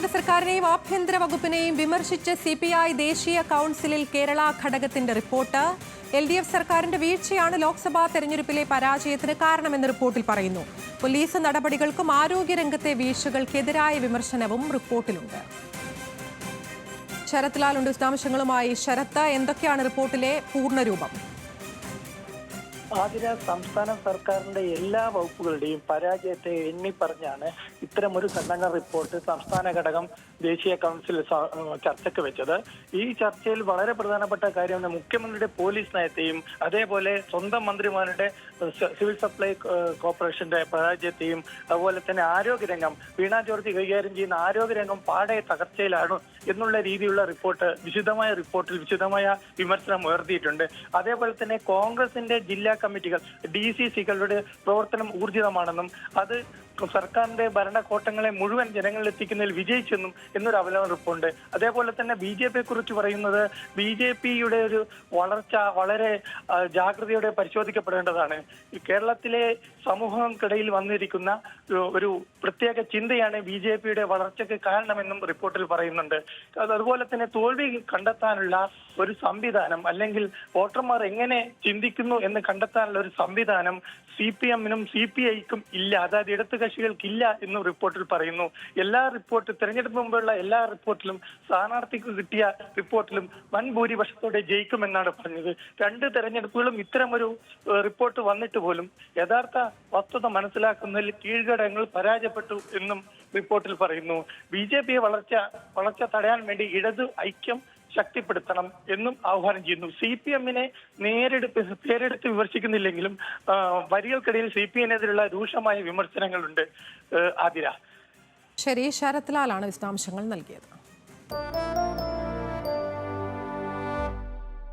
സംസ്ഥാന സർക്കാരിനെയും ആഭ്യന്തര വകുപ്പിനെയും വിമർശിച്ച് സി പി ഐ ദേശീയ കൗൺസിലിൽ കേരള ഘടകത്തിന്റെ റിപ്പോർട്ട്. എൽ ഡി എഫ് സർക്കാരിന്റെ വീഴ്ചയാണ് ലോക്സഭാ തെരഞ്ഞെടുപ്പിലെ പരാജയത്തിന് കാരണമെന്ന് റിപ്പോർട്ടിൽ പറയുന്നു. പോലീസ് നടപടികൾക്കും ആരോഗ്യരംഗത്തെ വീഴ്ചകൾക്കെതിരായ വിമർശനവും റിപ്പോർട്ടിലുണ്ട്. ശരത്ലാലുണ്ട് വിശദാംശങ്ങളുമായി. ശരത്ത് എന്തൊക്കെയാണ് റിപ്പോർട്ടിലെ പൂർണരൂപം ആതിര സംസ്ഥാന സർക്കാരിന്റെ എല്ലാ വകുപ്പുകളുടെയും പരാജയത്തെ എണ്ണി പറഞ്ഞാണ് ഒരു ഘടന റിപ്പോർട്ട് സംസ്ഥാന ഘടകം ദേശീയ കൗൺസിൽ ചർച്ചയ്ക്ക് വെച്ചത്. ഈ ചർച്ചയിൽ വളരെ പ്രധാനപ്പെട്ട കാര്യമാണ് മുഖ്യമന്ത്രിയുടെ പോലീസ് നയത്തെയും അതേപോലെ സ്വന്തം മന്ത്രിമാരുടെ സിവിൽ സപ്ലൈ കോർപ്പറേഷന്റെ പരാജയത്തെയും അതുപോലെ തന്നെ ആരോഗ്യരംഗം വീണ ജോർജ് കൈകാര്യം ചെയ്യുന്ന ആരോഗ്യരംഗം പാടെ തകർച്ചയിലാണ് എന്നുള്ള രീതിയിലുള്ള റിപ്പോർട്ട് വിശദമായ റിപ്പോർട്ടിൽ വിശദമായ വിമർശനം ഉയർത്തിയിട്ടുണ്ട്. അതേപോലെ തന്നെ കോൺഗ്രസിന്റെ ജില്ലാ കമ്മിറ്റികൾ ഡി സി സികളുടെ പ്രവർത്തനം ഊർജിതമാണെന്നും അത് സർക്കാരിന്റെ ഭരണകോട്ടങ്ങളെ മുഴുവൻ ജനങ്ങളിൽ എത്തിക്കുന്നതിൽ വിജയിച്ചെന്നും എന്നൊരു അവലോകന റിപ്പോർട്ടുണ്ട് അതേപോലെ തന്നെ ബി ജെ പിയെ കുറിച്ച് പറയുന്നത് ബി ജെ പിയുടെ ഒരു വളർച്ച വളരെ ജാഗ്രതയോടെ പരിശോധിക്കപ്പെടേണ്ടതാണ്. കേരളത്തിലെ സമൂഹങ്ങൾക്കിടയിൽ വന്നിരിക്കുന്ന ഒരു- പ്രത്യേക ചിന്തയാണ് ബി ജെ പിയുടെ വളർച്ചയ്ക്ക് കാരണമെന്നും റിപ്പോർട്ടിൽ പറയുന്നുണ്ട്. അത് അതുപോലെ തന്നെ തോൽവി കണ്ടെത്താനുള്ള ഒരു സംവിധാനം അല്ലെങ്കിൽ വോട്ടർമാർ എങ്ങനെ ചിന്തിക്കുന്നു എന്ന് കണ്ടെത്താനുള്ള ഒരു സംവിധാനം സി പി എമ്മിനും സി പി ഐക്കും ഇല്ല. അതായത് ഇടതു കക്ഷികൾക്കില്ല എന്നും റിപ്പോർട്ടിൽ പറയുന്നു. എല്ലാ റിപ്പോർട്ട് തെരഞ്ഞെടുപ്പ് മുമ്പുള്ള എല്ലാ റിപ്പോർട്ടിലും സ്ഥാനാർത്ഥിക്ക് കിട്ടിയ റിപ്പോർട്ടിലും വൻ ഭൂരിപക്ഷത്തോടെ ജയിക്കുമെന്നാണ് പറഞ്ഞത്. രണ്ട് തെരഞ്ഞെടുപ്പുകളും ഇത്തരമൊരു റിപ്പോർട്ട് വന്നിട്ട് പോലും യഥാർത്ഥ വസ്തുത മനസ്സിലാക്കുന്നതിൽ കീഴ്ഘടകങ്ങൾ പരാജയപ്പെട്ടു എന്നും റിപ്പോർട്ടിൽ പറയുന്നു. ബി ജെ പിയെ വളർച്ച വളർച്ച തടയാൻ വേണ്ടി ഇടത് ഐക്യം ശക്തിപ്പെടുത്തണം എന്നും ആഹ്വാനം ചെയ്യുന്നു. സി പി എമ്മിനെ നേരെടുത്ത് പേരെടുത്ത് വിമർശിക്കുന്നില്ലെങ്കിലും വരികൾക്കിടയിൽ സി പി എമ്മിനെതിരെയുള്ള രൂക്ഷമായ വിമർശനങ്ങളുണ്ട് ആതിര. ശരി ശരത്ലാലാണ് വിശദാംശങ്ങൾ നൽകിയത്.